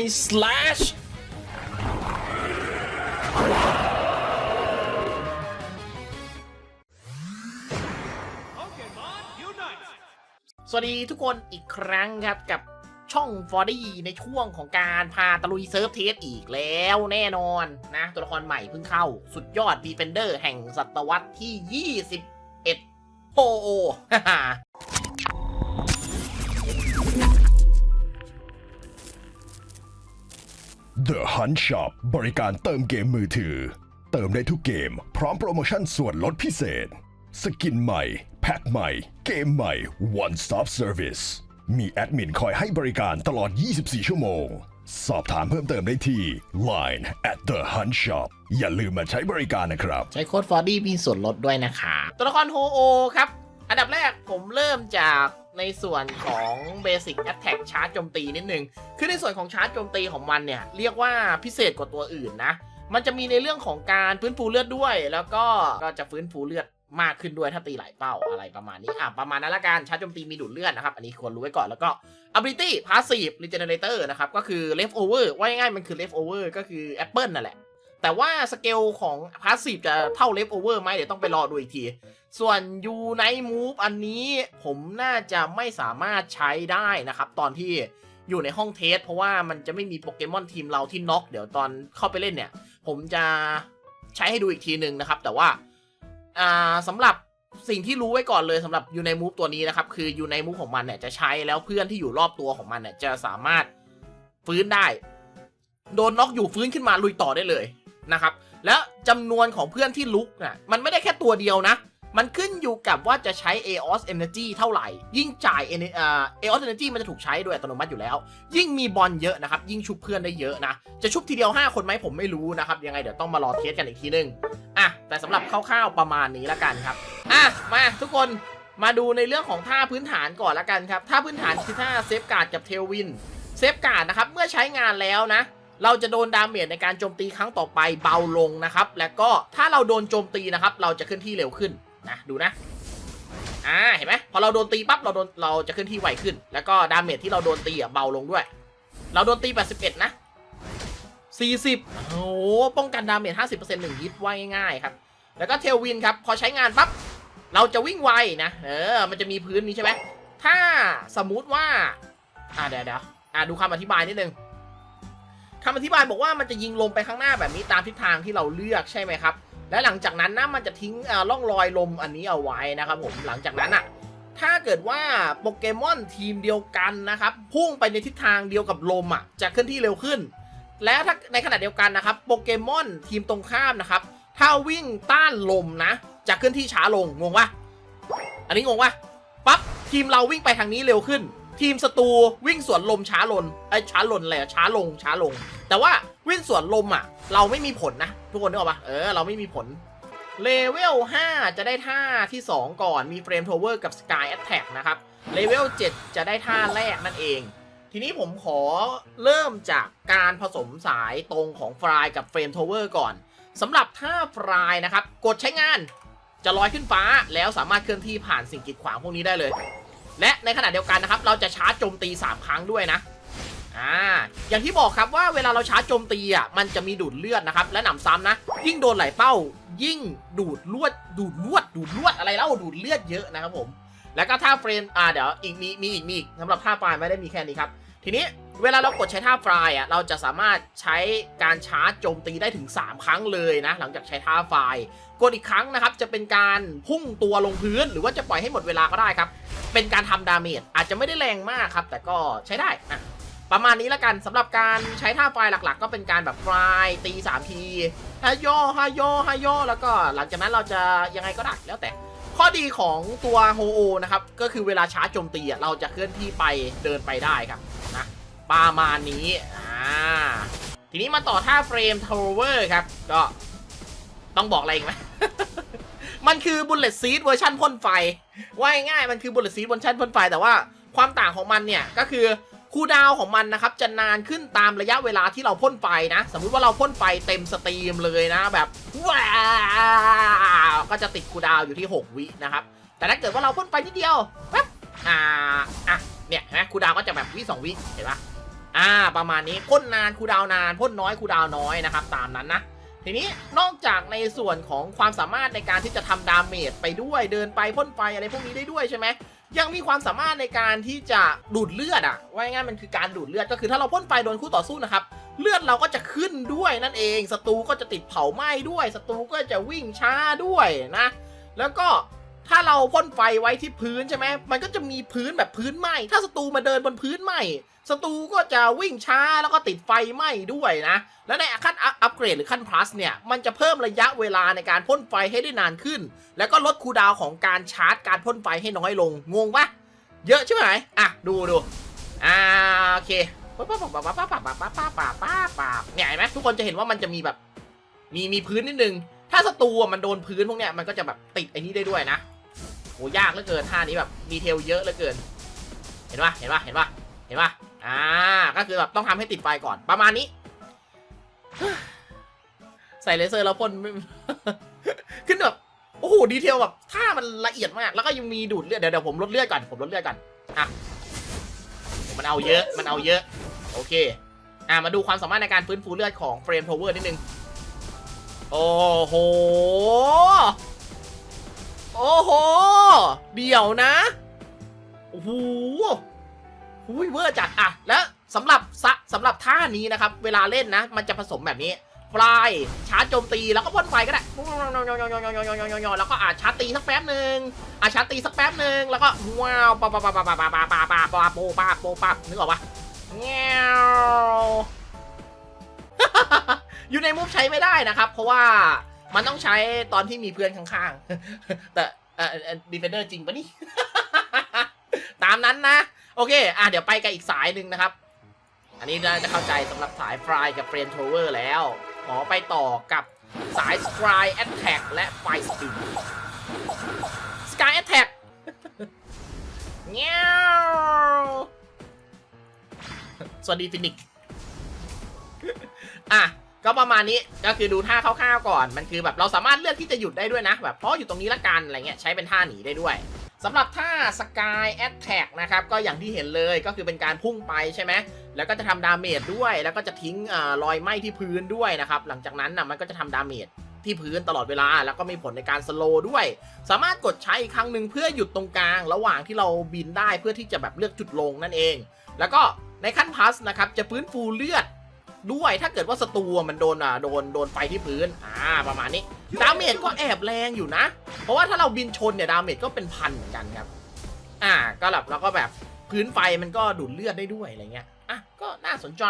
slash สวัสดีทุกคนอีกครั้งครับกับช่องฟอร์ดี้ในช่วงของการพาตะลุยเซิร์ฟเทสอีกแล้วแน่นอนนะ ตัวละครใหม่เพิ่งเข้าสุดยอดดีเฟนเดอร์แห่งศตวรรษที่ 21โฮโอ The Hunt Shop บริการเติมเกมมือถือ เติมได้ทุกเกม พร้อมโปรโมชั่นส่วนลดพิเศษ สกินใหม่ แพ็คใหม่ เกมใหม่ One Stop Service มีแอดมินคอยให้บริการตลอด 24 ชั่วโมง สอบถามเพิ่มเติมได้ที่ Line at The Hunt Shop อย่าลืมมาใช้บริการนะครับ ใช้โค้ดฟอดี้มีส่วนลดด้วยนะคะ ตัวละครโฮโอครับ อันดับแรกผมเริ่มจาก ในส่วนของ Basic Attack ชาร์จโจมตีนิดนึง คือในส่วนของชาร์จโจมตีของมันเนี่ย เรียกว่าพิเศษกว่าตัวอื่นนะ มันจะมีในเรื่องของการฟื้นฟูเลือดด้วย แล้วก็ก็จะฟื้นฟูเลือดมากขึ้นด้วยถ้าตีหลายเป้าอะไรประมาณนี้ อะ ประมาณนั้นละกันชาร์จโจมตีมีดูดเลือดนะครับ อันนี้ควรรู้ไว้ก่อนแล้วก็ ability passive regenerator นะครับ ก็คือ leftover ว่าง่ายๆมันคือ leftover ก็คือ apple นั่นแหละ แต่ว่าสเกลของ passive จะเท่า leftover ไหมเดี๋ยวต้องไปรอดูอีกที ส่วน Unite Move อันนี้ผมน่าจะไม่สามารถใช้ได้นะครับ ตอนที่อยู่ในห้องเทส เพราะว่ามันจะไม่มีโปเกมอนทีมเราที่น็อกเดี๋ยวตอนเข้าไปเล่นเนี่ย ผมจะใช้ให้ดูอีกทีหนึ่งนะครับ แต่ว่าสำหรับสิ่งที่รู้ไว้ก่อนเลยสำหรับ Unite Move ตัวนี้นะครับ คือ Unite Move ของมันเนี่ยจะใช้แล้วเพื่อนที่อยู่รอบตัวของมันเนี่ยจะสามารถฟื้นได้ โดนน็อกอยู่ฟื้นขึ้นมาลุยต่อได้เลย นะครับ แล้วจำนวนของเพื่อนที่ลุกน่ะมันไม่ได้แค่ตัวเดียวนะ มันขึ้นอยู่กับว่าจะใช้ EOS Energy เท่าไหร่ ยิ่งจ่าย Ener- เอ่อ EOS Energy มันจะถูกใช้โดยอัตโนมัติอยู่แล้ว ยิ่งมีบอลเยอะนะครับ ยิ่งชุบเพื่อนได้เยอะนะ จะชุบทีเดียว 5 คนไหมผมไม่รู้นะครับ ยังไงเดี๋ยวต้องมารอเทสกันอีกทีนึง อะ แต่สำหรับคร่าวๆประมาณนี้ละกันครับ อะ มาทุกคนมาดูในเรื่องของท่าพื้นฐานก่อนละกันครับ ท่าพื้นฐานคือท่าเซฟการ์ดกับเทลวิน เซฟการ์ดนะครับ เมื่อใช้งานแล้วนะ เราจะโดนดาเมจในการโจมตีครั้งต่อไปเบาลงนะครับ แล้วก็ถ้าเราโดนโจมตีนะครับ เราจะเคลื่อนที่เร็วขึ้นนะดูนะอ่าเห็นไหมพอเราโดนตีปั๊บเราโดนเราจะเคลื่อนที่ไวขึ้น แล้วก็ดาเมจที่เราโดนตีอะเบาลงด้วย เราโดนตี 81 นะ 40 โอ้โหป้องกันดาเมจ50%หนึ่งฮิตไวง่ายครับแล้วก็เทลวินครับพอใช้งานปั๊บเราจะวิ่งไวนะเออมันจะมีพื้นนี้ใช่ไหมถ้าสมมุติว่าอ่าเดี๋ยวเดี๋ยวอ่าดูคำอธิบายนิดนึง คำอธิบายบอกว่ามันจะยิงลมไปข้างหน้าแบบนี้ตามทิศทางที่เราเลือกใช่ไหมครับ และหลังจากนั้นนะมันจะทิ้งอ่าร่องรอยลมอันนี้เอาไว้นะครับผมหลังจากนั้นอะถ้าเกิดว่าโปเกมอนทีมเดียวกันนะครับพุ่งไปในทิศทางเดียวกับลมอะจะเคลื่อนที่เร็วขึ้น และถ้าในขณะเดียวกันนะครับโปเกมอนทีมตรงข้ามนะครับถ้าวิ่งต้านลมนะจะเคลื่อนที่ช้าลงงงปะอันนี้งงปะปั๊บทีมเราวิ่งไปทางนี้เร็วขึ้น ทีมศัตรูวิ่งสวนลมช้าลงไอ้ช้าลงอะไรอะช้าลงช้าลง แต่ว่าวิ่งสวนลมอะ เราไม่มีผลนะ ทุกคนนึกออกปะเออเราไม่มีผลเลเวล5 จะได้ท่าที่ 2 ก่อนมีเฟรมโทเวอร์กับ Sky Attack นะครับเลเวล7จะได้ท่าแรกนั่นเอง ทีนี้ผมขอเริ่มจากการผสมสายตรงของฟลายกับเฟรมโทเวอร์ก่อนสำหรับท่าฟลายนะครับ กดใช้งานจะลอยขึ้นฟ้าแล้วสามารถเคลื่อนที่ผ่านสิ่งกีดขวางพวกนี้ได้เลย และในขณะเดียวกันนะครับ เราจะชาร์จโจมตี 3 ครั้งด้วยนะอ่าอย่างที่บอกครับว่าเวลาเราชาร์จโจมตีอะมันจะมีดูดเลือดนะครับ และหนำซ้ำนะ ยิ่งโดนไหลเป้า ยิ่งดูดลวดดูดลวด ดูดลวดอะไรแล้วดูดเลือดเยอะนะครับผม แล้วก็ท่าเฟรมอ่าเดี๋ยวอีกมีมีอีกมีอีกสำหรับท่าปลายไม่ได้มีแค่นี้ครับ ทีนี้เวลาเรากดใช้ท่าฟลายอะเราจะสามารถใช้การชาร์จโจมตีได้ถึง 3 ครั้งเลยนะ หลังจากใช้ท่าฟลายกดอีกครั้งนะครับจะเป็นการพุ่งตัวลงพื้น หรือว่าจะปล่อยให้หมดเวลาก็ได้ครับ เป็นการทำดาเมจอาจจะไม่ได้แรงมากครับ แต่ก็ใช้ได้อะประมาณนี้ละกันสำหรับการใช้ท่าไฟหลักๆ ก็เป็นการแบบไฟตี3ทีฮาย่อฮาย่อฮาย่อแล้วก็หลังจากนั้นเราจะยังไงก็ได้แล้วแต่ ข้อดีของตัวโฮโอนะครับ ก็คือเวลาชาร์จโจมตีอะเราจะเคลื่อนที่ไปเดินไปได้ครับ ประมาณนี้ อ่า ทีนี้มาต่อท่าเฟรมทาวเวอร์ครับ ก็ต้องบอกอะไรอีกไหม มันคือบุลเลตซีดเวอร์ชันพ่นไฟ ว่าง่ายๆมันคือบุลเลตซีดเวอร์ชันพ่นไฟ แต่ว่าความต่างของมันเนี่ย ก็คือคูดาวของมันนะครับจะนานขึ้นตามระยะเวลาที่เราพ่นไฟนะ สมมุติว่าเราพ่นไฟเต็มสตรีมเลยนะแบบว้าวก็จะติดคูดาวอยู่ที่ 6 วินะครับ แต่ถ้าเกิดว่าเราพ่นไฟนิดเดียวแป๊บอ่าอะเนี่ยนไหมคูดาวก็จะแบบวิสองวิเห็นปะ อ่า ประมาณนี้พ่นนานคูดาวนานพ่นน้อยคูดาวน้อยนะครับ ตามนั้นนะ ทีนี้นอกจากในส่วนของความสามารถในการที่จะทำดาเมจไปด้วยเดินไปพ่นไฟอะไรพวกนี้ได้ด้วยใช่ไหมยังมีความสามารถในการที่จะดูดเลือดอะว่าง่ายมันคือการดูดเลือดก็คือถ้าเราพ่นไฟโดนคู่ต่อสู้นะครับเลือดเราก็จะขึ้นด้วยนั่นเองศัตรูก็จะติดเผาไหม้ด้วยศัตรูก็จะวิ่งช้าด้วยนะ แล้วก็ ถ้าเราพ่นไฟไว้ที่พื้นใช่ไหมมันก็จะมีพื้นแบบพื้นไหมถ้าศัตรูมาเดินบนพื้นไหมศัตรูก็จะวิ่งช้าแล้วก็ติดไฟไหม้ด้วยนะ และในขั้นอัพอัปเกรดหรือขั้น plus เนี่ย มันจะเพิ่มระยะเวลาในการพ่นไฟให้ได้นานขึ้น แล้วก็ลดคูดาวของการชาร์จการพ่นไฟให้น้อยลง งงปะเยอะใช่ไหมอะ ดูดูอ่าโอเคป๊าป๊าป๊าป๊าป๊าป๊าป๊าป๊าป๊าป๊าป๊าเนี่ยเห็นไหมทุกคนจะเห็นว่ามันจะมีแบบ มีมีพื้นนิดนึง ถ้าศัตรูมันโดนพื้นพวกเนี้ยมันก็จะแบบติดไอ้นี้ได้ด้วยนะ โหยากเหลือเกินท่านี้แบบดีเทลเยอะเหลือเกิน เห็นปะเห็นปะเห็นปะเห็นปะอ่าก็คือแบบต้องทำให้ติดไฟก่อนประมาณนี้ ใส่เลเซอร์แล้วพ่นขึ้นแบบโอ้โหดีเทลแบบท่ามันละเอียดมาก แล้วก็ยังมีดูดเลือดเดี๋ยวเดี๋ยวผมลดเลือดก่อนผมลดเลือดก่อนอะมันเอาเยอะมันเอาเยอะ โอเค อะมาดูความสามารถในการฟื้นฟูเลือดของเฟรมโทเวอร์นิดนึง โอ้โห โอ้โห เดี๋ยวนะ โอ้โหหุยเวอร์จัดอะแล้วสำหรับซะสำหรับท่านี้นะครับ เวลาเล่นนะ มันจะผสมแบบนี้ฟลายชาร์จโจมตีแล้วก็พ่นไฟก็ได้แล้วก็อาชาร์จตีสักแป๊บหนึ่งอาชาร์จตีสักแป๊บหนึ่งแล้วก็ว้าวปาปาปาปาปาปาปาปาปาปาโปปาโปปานึกออกปะเงี้ยวอยู่ในมุฟใช้ไม่ได้นะครับ เพราะว่า มันต้องใช้ตอนที่มีเพื่อนข้างๆ แต่เออดีเฟนเดอร์จริงปะนี่ ตามนั้นนะ โอเค อะเดี๋ยวไปกันอีกสายหนึ่งนะครับ อันนี้น่าจะเข้าใจสำหรับสายฟรายกับเฟรนโทเวอร์แล้ว ขอไปต่อกับสายสกายแอตแทกและไฟสปินสกายแอตแทกเงี้ยวสวัสดีฟินิกอะ ก็ประมาณนี้ก็คือดูท่าคร่าวๆก่อน มันคือแบบเราสามารถเลือกที่จะหยุดได้ด้วยนะ แบบเพราะอยู่ตรงนี้ละกันอะไรเงี้ยใช้เป็นท่าหนีได้ด้วยสำหรับท่า Sky Attack นะครับก็อย่างที่เห็นเลยก็คือเป็นการพุ่งไปใช่ไหมแล้วก็จะทำดาเมจด้วย แล้วก็จะทิ้งอารอยไหม้ที่พื้นด้วยนะครับหลังจากนั้นนะมันก็จะทำดาเมจที่พื้นตลอดเวลา แล้วก็มีผลในการสโลด้วย สามารถกดใช้อีกครั้งหนึ่งเพื่อหยุดตรงกลาง ระหว่างที่เราบินได้เพื่อที่จะแบบเลือกจุดลงนั่นเอง แล้วก็ในขั้นพัสนะครับจะฟื้นฟูเลือด ด้วยถ้าเกิดว่าศัตรูมันโดนอ่าโดนโดนไฟที่พื้นอ่าประมาณนี้ดาเมจก็แอบแรงอยู่นะ เพราะว่าถ้าเราบินชนเนี่ยดาเมจก็เป็นพันเหมือนกันครับ อ่าก็แบบแล้วก็แบบพื้นไฟมันก็ดูดเลือดได้ด้วยอะไรเงี้ยอะก็น่าสนใจ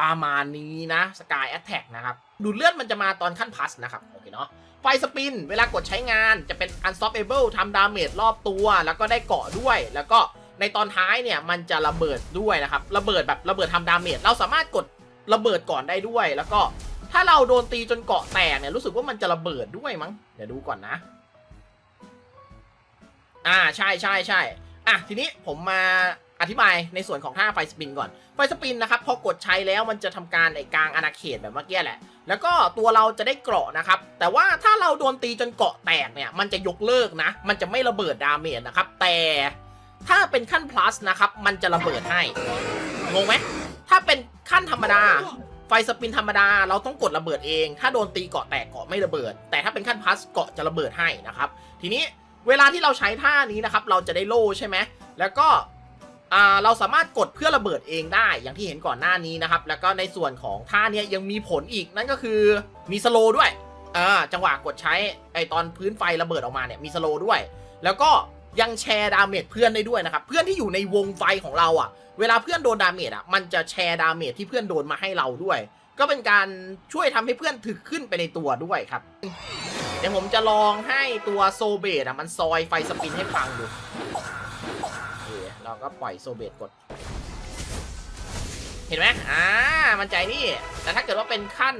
ประมาณนี้นะสกายแอตแทกนะครับ ดูดเลือดมันจะมาตอนขั้นพัสนะครับโอเคเนาะไฟสปิน เวลากดใช้งานจะเป็น unstoppable ทำดาเมจรอบตัว แล้วก็ได้เกาะด้วยแล้วก็ ในตอนท้ายเนี่ยมันจะระเบิดด้วยนะครับระเบิดแบบระเบิดทำดาเมจเราสามารถกดระเบิดก่อนได้ด้วย แล้วก็ถ้าเราโดนตีจนเกาะแตกเนี่ยรู้สึกว่ามันจะระเบิดด้วยมั้งเดี๋ยวดูก่อนนะ อ่าใช่ใช่ใช่อะทีนี้ผมมาอธิบายในส่วนของท่าไฟสปินก่อน ไฟสปินนะครับพอกดใช้แล้วมันจะทำการไอกลางอาณาเขตแบบเมื่อกี้แหละ แล้วก็ตัวเราจะได้เกราะนะครับ แต่ว่าถ้าเราโดนตีจนเกาะแตกเนี่ย มันจะยกเลิกนะ มันจะไม่ระเบิดดาเมจนะครับ แต่ ถ้าเป็นขั้น plus นะครับ มันจะระเบิดให้ งงไหม ถ้าเป็นขั้นธรรมดา ไฟสปินธรรมดา เราต้องกดระเบิดเอง ถ้าโดนตีเกาะแตกเกาะไม่ระเบิด แต่ถ้าเป็นขั้น plus เกาะจะระเบิดให้นะครับ ทีนี้เวลาที่เราใช้ท่านี้นะครับ เราจะได้โล่ใช่ไหม แล้วก็เราสามารถกดเพื่อระเบิดเองได้อย่างที่เห็นก่อนหน้านี้นะครับ แล้วก็ในส่วนของท่าเนี้ยยังมีผลอีกนั่นก็คือมีสโลด้วยอ่าจังหวะกดใช้ไอตอนพื้นไฟระเบิดออกมาเนี่ยมีสโลด้วย แล้วก็ ยังแชร์ดาเมจเพื่อนได้ด้วยนะครับ เพื่อนที่อยู่ในวงไฟของเราอะ เวลาเพื่อนโดนดาเมจอะ มันจะแชร์ดาเมจที่เพื่อนโดนมาให้เราด้วย ก็เป็นการช่วยทำให้เพื่อนถึกขึ้นไปในตัวด้วยครับ เดี๋ยวผมจะลองให้ตัวโซเบตอะมันซอยไฟสปินให้พังดูโอเราก็ปล่อยโซเบตกด เห็นไหมอ่า มันใจนี่ แต่ถ้าเกิดว่าเป็นขั้น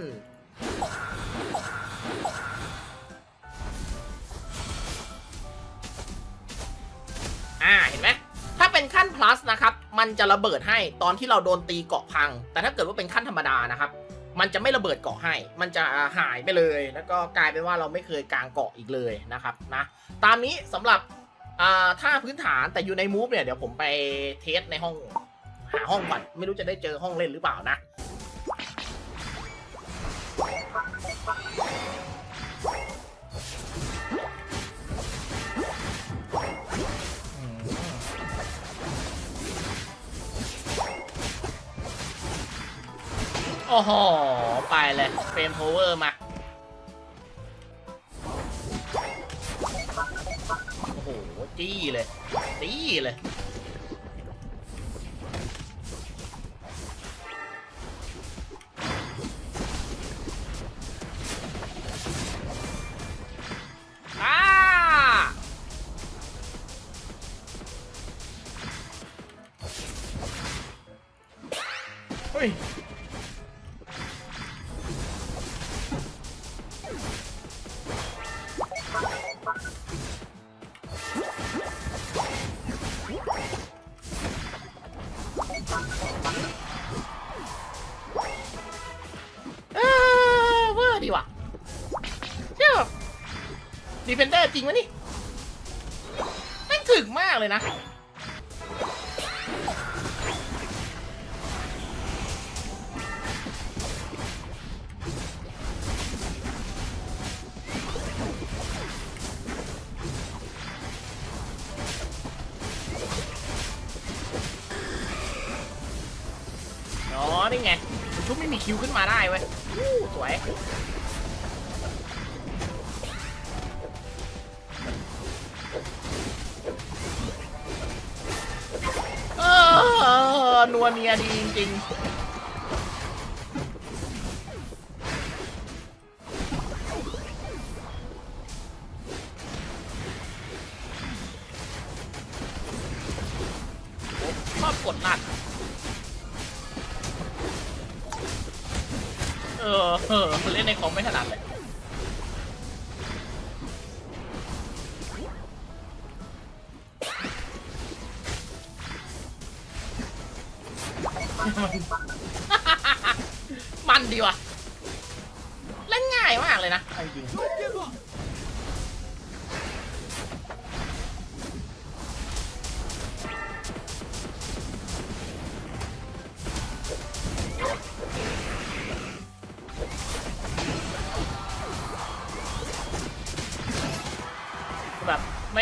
plus นะครับ มันจะระเบิดให้ตอนที่เราโดนตีเกาะพัง แต่ถ้าเกิดว่าเป็นขั้นธรรมดานะครับ มันจะไม่ระเบิดเกาะให้ มันจะหายไปเลย แล้วก็กลายเป็นว่าเราไม่เคยกางเกาะอีกเลยนะครับนะ ตามนี้สำหรับอ่าท่าพื้นฐานแต่อยู่ในมูฟเนี่ยเดี๋ยวผมไปเทสในห้องหาห้องก่อนไม่รู้จะได้เจอห้องเล่นหรือเปล่านะ โอ้โห ไปเลย เฟรมโพเวอร์มา โอ้โห จี้เลย จี้เลย ดีเฟนเดอร์จริงวะนี่แม่งถึกมากเลยนะ อ๋อ นี่ไง ชุบไม่มีคิวขึ้นมาได้เว้ยสวย นัวเนียดีจริงชอบกดลัดเออเออเล่นในคอมไม่ถนัดเลย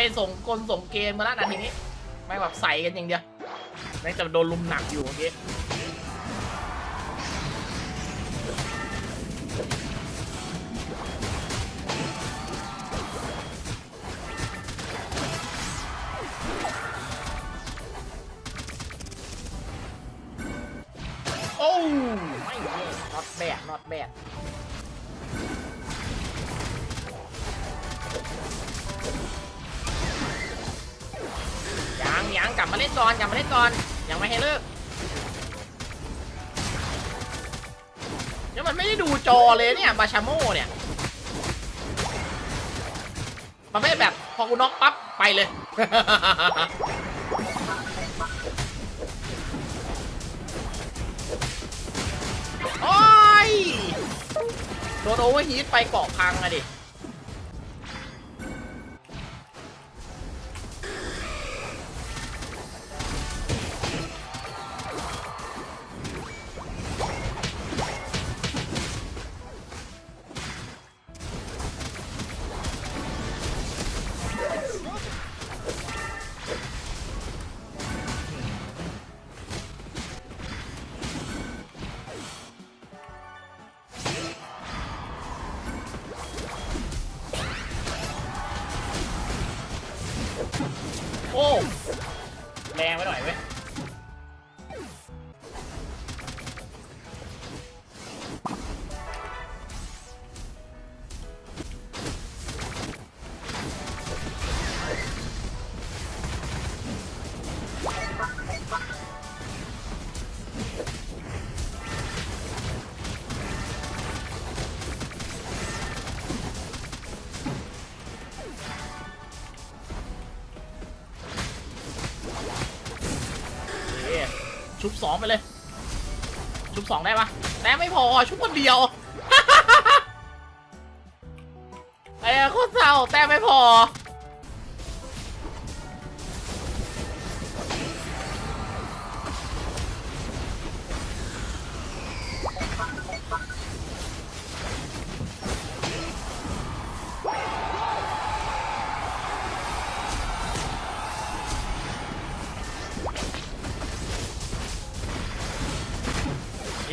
ไม่ส่งกลส่งเกมมาแล้วนาทีนี้ไม่แบบใส่กันอย่างเดียวแม่งจะโดนลุมหนักอยู่เมื่อกี้โอ้ไม่เย่ not bad not bad ยังกลับมาเล่นก่อนกลับมาเล่นก่อนยังไม่ให้เลิกเดี๋ยวมันไม่ได้ดูจอเลยเนี่ยบาชาโมเนี่ยมันไม่ได้แบบพอกูน็อกปั๊บไปเลย โอ้ยโดนโอเวอร์ฮีทไปเกาะพังอะดิ ชุบสองไปเลย ชุบสองได้ปะแต่ไม่พอชุบคนเดียวไอ้โคตรเศร้าแต่ไม่พอ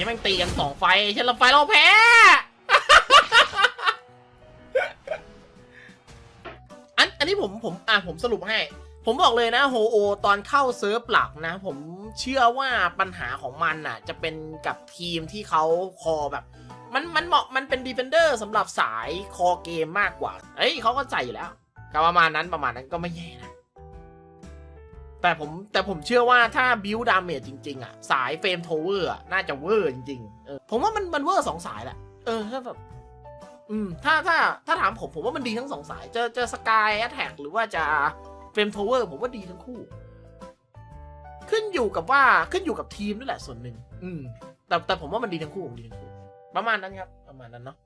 แม่งตีกันสองไฟเช่นละไฟเราแพ้ อันอันนี้ผมผมอะผมสรุปให้ ผมบอกเลยนะโฮโอตอนเข้าเซิร์ฟหลักนะ ผมเชื่อว่าปัญหาของมันอะ จะเป็นกับทีมที่เขาคอแบบ มันมันเหมาะมันเป็นดีเฟนเดอร์สำหรับสายคอเกมมากกว่า เอ้ยเขาก็ใสอยู่แล้วก็ประมาณนั้นประมาณนั้นก็ไม่แย่นะ แต่ผมแต่ผมเชื่อว่าถ้าบิวดาเมจจริง ๆ อะ สายเฟรมโทเวอร์อะน่าจะเวอร์จริงๆเออผมว่ามันมันเวอร์สองสายแหละ เออถ้าแบบอืมถ้าถ้าถ้าถามผมผมว่ามันดีทั้งสองสาย จะจะสกายแอ t แทกหรือว่าจะเฟรมโทเวอร์ผมว่าดีทั้งคู่ ขึ้นอยู่กับว่าขึ้นอยู่กับทีมนั่นแหละส่วนหนึ่งอืมแต่แต่ผมว่ามันดีทั้งคู่ผมดีทั้งคู่ประมาณนั้นครับ ประมาณนั้นเนาะ